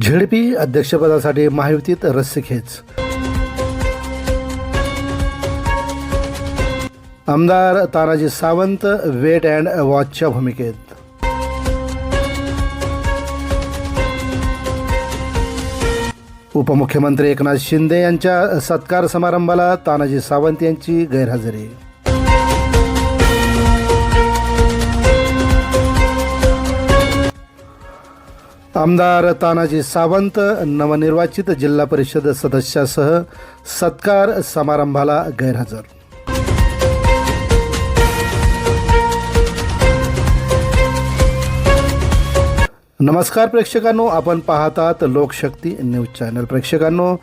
ZP अध्यक्षपदासाठी महायुतीत रस्सीखेच आमदार तानाजी सावंत वेट अँड वॉचच्या भूमिकेत. उपमुख्यमंत्री एकनाथ शिंदे यांच्या सत्कार समारंभाला तानाजी सावंत यांची गैरहजेरी. आमदार तानाजी सावंत नवनिर्वाचित जिल्हा परिषद सदस्यासह सत्कार समारंभाला गैरहजर. नमस्कार प्रेक्षकांनो आपण पाहतात लोकशक्ती न्यूज चॅनल. प्रेक्षकांनो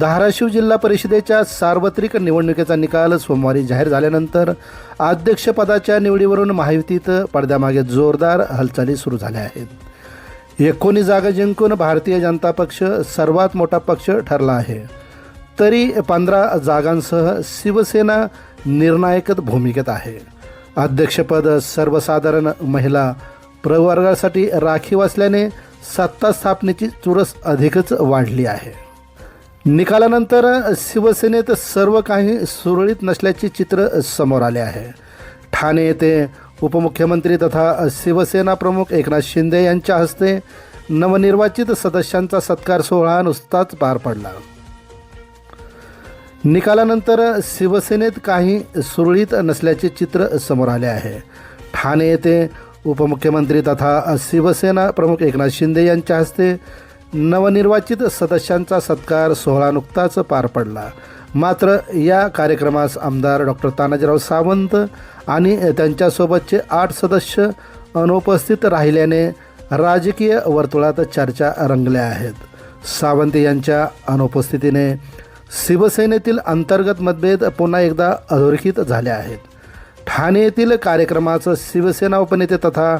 धाराशिव जिल्हा परिषदेच्या सार्वत्रिक निवडणुकीचा निकाल सोमवारी जाहीर झाल्यानंतर अध्यक्षपदाच्या निवडीवरून महायुतीत पडद्यामागे जोरदार हालचाली सुरू झाल्या आहेत. एकोणीस जागा जिंकून भारतीय जनता पक्ष सर्वात मोठा पक्ष ठरला आहे. तरी पंधरा जागांसह शिवसेना निर्णायक भूमिकेत आहे. अध्यक्षपद सर्वसाधारण महिला प्रवर्गासाठी राखीव असल्याने सत्ता स्थापनेची चुरस अधिकच वाढली आहे. निकालानंतर शिवसेनेत सर्व काही सुरळीत नसल्याचे चित्र समोर आले आहे. ठाणे येथे उपमुख्यमंत्री तथा शिवसेना प्रमुख एकनाथ शिंदे यांच्या हस्ते नवनिर्वाचित सदस्यांचा सत्कार सोहळा नुसताच पार पडला. निकालानंतर शिवसेनेत काही सुरळीत नसल्याचे चित्र समोर आले आहे. ठाणे येथे उपमुख्यमंत्री तथा शिवसेना प्रमुख एकनाथ शिंदे यांच्या हस्ते नवनिर्वाचित सदस्यांचा सत्कार सोहळा नुकताच पार पडला. मात्र या कार्यक्रमास आमदार डॉक्टर तानाजीराव सावंत आणि त्यांच्यासोबतचे आठ सदस्य अनुपस्थित राहिल्याने राजकीय वर्तुळात चर्चा रंगल्या आहेत. सावंत यांच्या अनुपस्थितीने शिवसेनेतील अंतर्गत मतभेद पुन्हा एकदा अधोरेखित झाले आहेत. ठाणे येथील कार्यक्रमाचं शिवसेना उपनेते तथा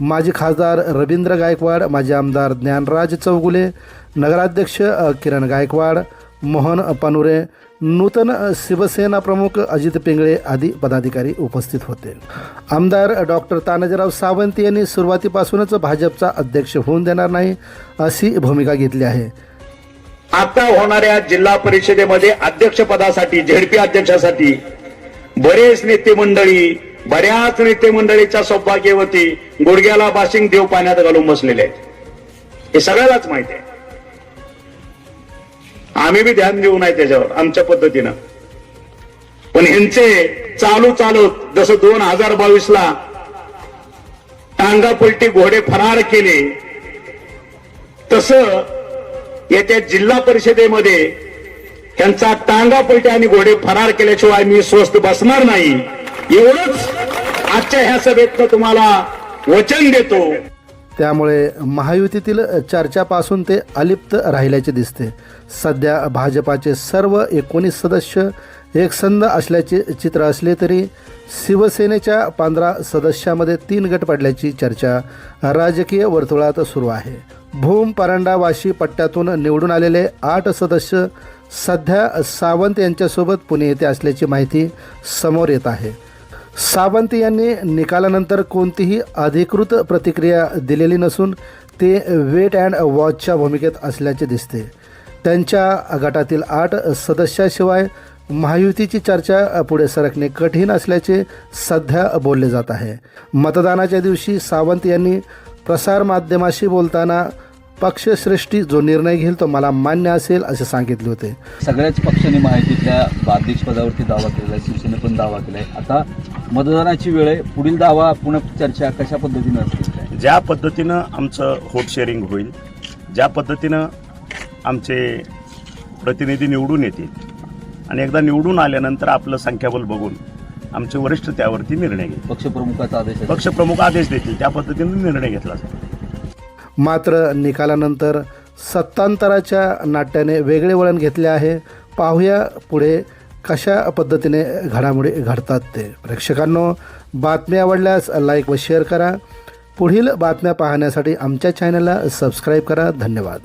माजी खासदार रवींद्र गायकवाड माजी आमदार ज्ञानराज चौगुले नगराध्यक्ष किरण गायकवाड मोहन पनुरे नूतन शिवसेना प्रमुख अजित पिंगळे आदी पदाधिकारी उपस्थित होते. आमदार डॉक्टर तानाजीराव सावंत यांनी सुरुवातीपासूनच भाजपचा अध्यक्ष होऊन देणार नाही अशी भूमिका घेतली आहे. आता होणाऱ्या जिल्हा परिषदेमध्ये अध्यक्षपदासाठी झेडपी अध्यक्षासाठी बरेच नेते मंडळी बऱ्याच नेते मंडळीच्या सौभाग्यवती गुडघ्याला बाशिंग देव पाण्यात घालून बसलेले आहेत. हे सगळ्यालाच माहिती आहे. आम्ही बी ध्यान देऊ नाही त्याच्यावर आमच्या पद्धतीनं. पण ह्यांचे चालू चालू जसं दोन हजार बावीस ला टांगा पलटी घोडे फरार केले तस येत्या जिल्हा परिषदेमध्ये त्यांचा टांगा पलटी आणि घोडे फरार केल्याशिवाय मी स्वस्त बसणार नाही. एवढंच आजच्या ह्या सभेत तुम्हाला वचन देतो. त्यामुळे महायुतीतील चर्चापासून ते अलिप्त राहिल्याचे दिसते. सध्या भाजपाचे सर्व एकोणीस सदस्य एकसंध असल्याचे चित्र असले तरी शिवसेनेच्या पंधरा सदस्यामध्ये तीन गट पडल्याची चर्चा राजकीय वर्तुळात सुरू आहे. भूम परांडा वाशी पट्ट्यातून निवडून आलेले आठ सदस्य सध्या सावंत यांच्यासोबत पुणे येथे असल्याची माहिती समोर येत आहे. सावंत यांनी निकालानंतर कोणतीही अधिकृत प्रतिक्रिया दिलेली नसून ते वेट अँड वॉचच्या भूमिकेत असल्याचे दिसते. त्यांच्या गटातील आठ सदस्याशिवाय महायुतीची चर्चा पुढे सरकणे कठीण असल्याचे सध्या बोलले जात आहे. मतदानाच्या दिवशी सावंत यांनी प्रसारमाध्यमाशी बोलताना पक्षश्रेष्ठी जो निर्णय घेईल तो मला मान्य असेल असे सांगितले होते. सगळ्याच पक्षांनी महायुतीतल्या अध्यक्षपदावरती दावा केलेला आहे शिवसेने पण दावा केला आहे आता मतदानाची वेळ आहे पुढील दावा पुन्हा चर्चा कशा पद्धतीनं असतील? काय ज्या पद्धतीनं आमचं होट शेअरिंग होईल ज्या पद्धतीनं आमचे प्रतिनिधी निवडून येतील आणि एकदा निवडून आल्यानंतर आपलं संख्याबल बघून आमचे वरिष्ठ त्यावरती निर्णय घेतील. पक्षप्रमुखाचा आदेश आहे. पक्षप्रमुख आदेश देतील त्या पद्धतीने निर्णय घेतला जाईल. मात्र निकालानंतर सत्तांतराच्या नाट्याने वेगळे वळण घेतले आहे. पाहूया पुढे कशा पद्धतीने घडामोडी घडतात ते. प्रेक्षकांनो बातम्या आवडल्यास लाईक व शेअर करा. पुढील बातम्या पाहण्यासाठी आमच्या चॅनलला सबस्क्राईब करा. धन्यवाद.